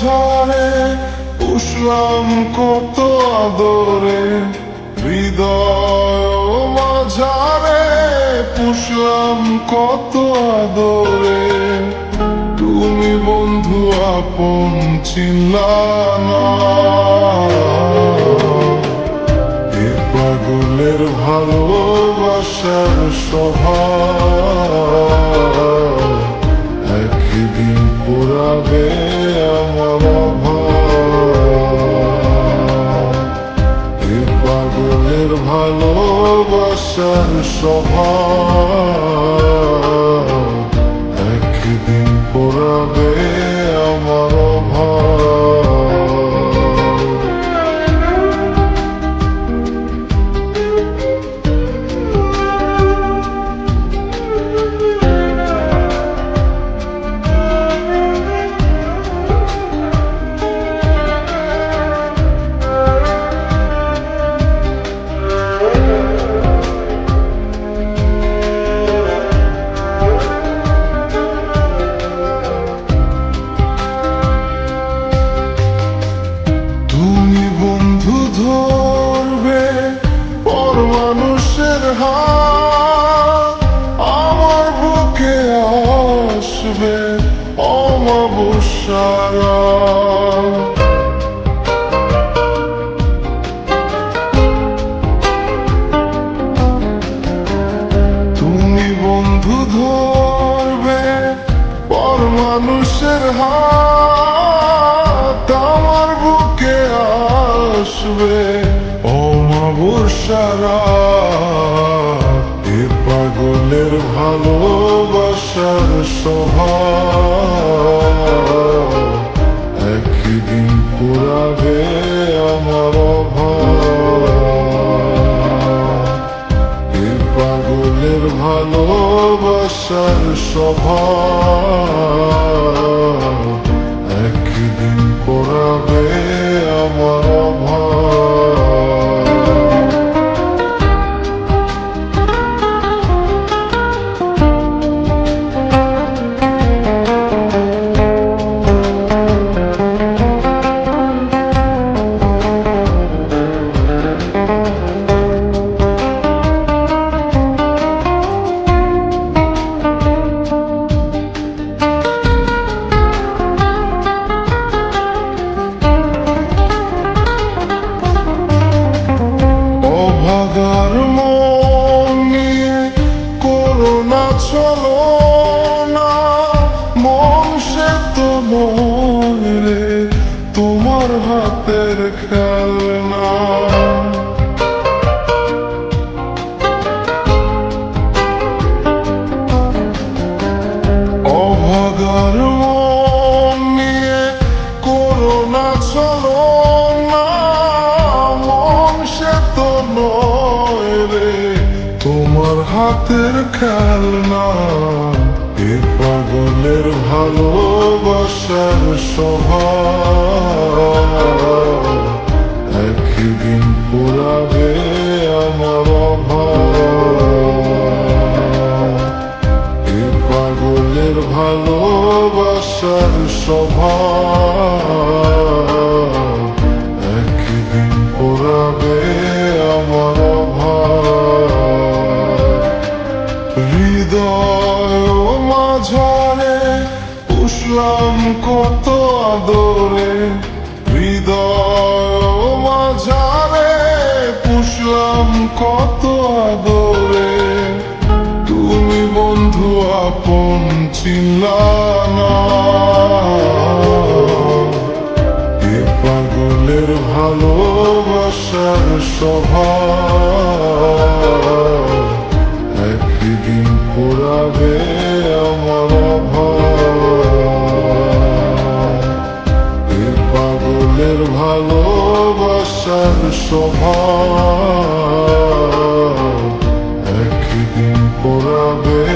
মাঝারে পুষলাম কত আদরে, হৃদয় মাঝারে, পুষলাম কত আদরে। তুমি বন্ধু, আপন চিনলা না এ পাগলের ভালোবাসার স্বভাব। ভালোবাসার ধরবে পর মানুষের হাত। আমার বুকে আসবে অমাবস্যারা। তুমি বন্ধু ধরবে পর মানুষের হাত। আসবে অমাবস্যারা এ পাগলের ভালোবাসার স্বভাব একদিন পুরাবে আমার এ পাগলের ভালোবাসার স্বভাব হাতের খেলনা অভাগার নিয়ে করোনা না সে তো নয় রে তোমার হাতের খেলনা এ পাগলের ভালোবাসার স্বভাব একদিন পড়াবে আমার হৃদয় মাঝারে পুষলাম কত আদরে হৃদয় মাঝারে পুষলাম কত আদরে। তুমি বন্ধু আপন চিনলা ভালোবাসার সভা একদিন পোড়াবে আমার এ পাগলের ভালোবাসার সভা একদিন পোড়াবে